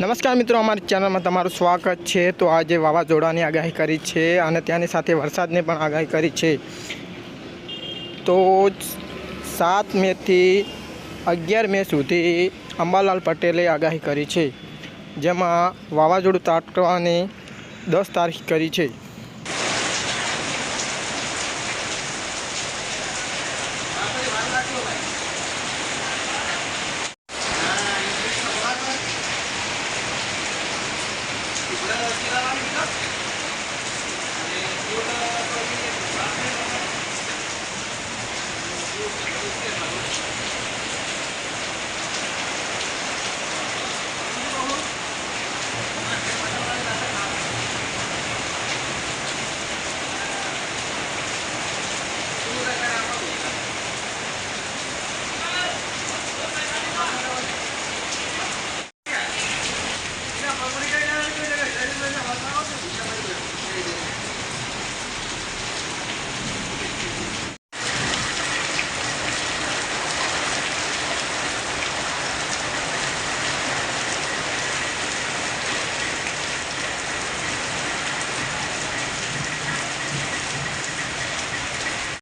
નમસ્કાર મિત્રો, અમારી ચેનલમાં તમારું સ્વાગત છે. તો આજે વાવાઝોડાની આગાહી કરી છે અને ત્યાંની સાથે વરસાદની પણ આગાહી કરી છે. તો સાત મેથી અગિયાર મે સુધી અંબાલાલ પટેલે આગાહી કરી છે, જેમાં વાવાઝોડું તાટવાની દસ તારીખ કરી છે.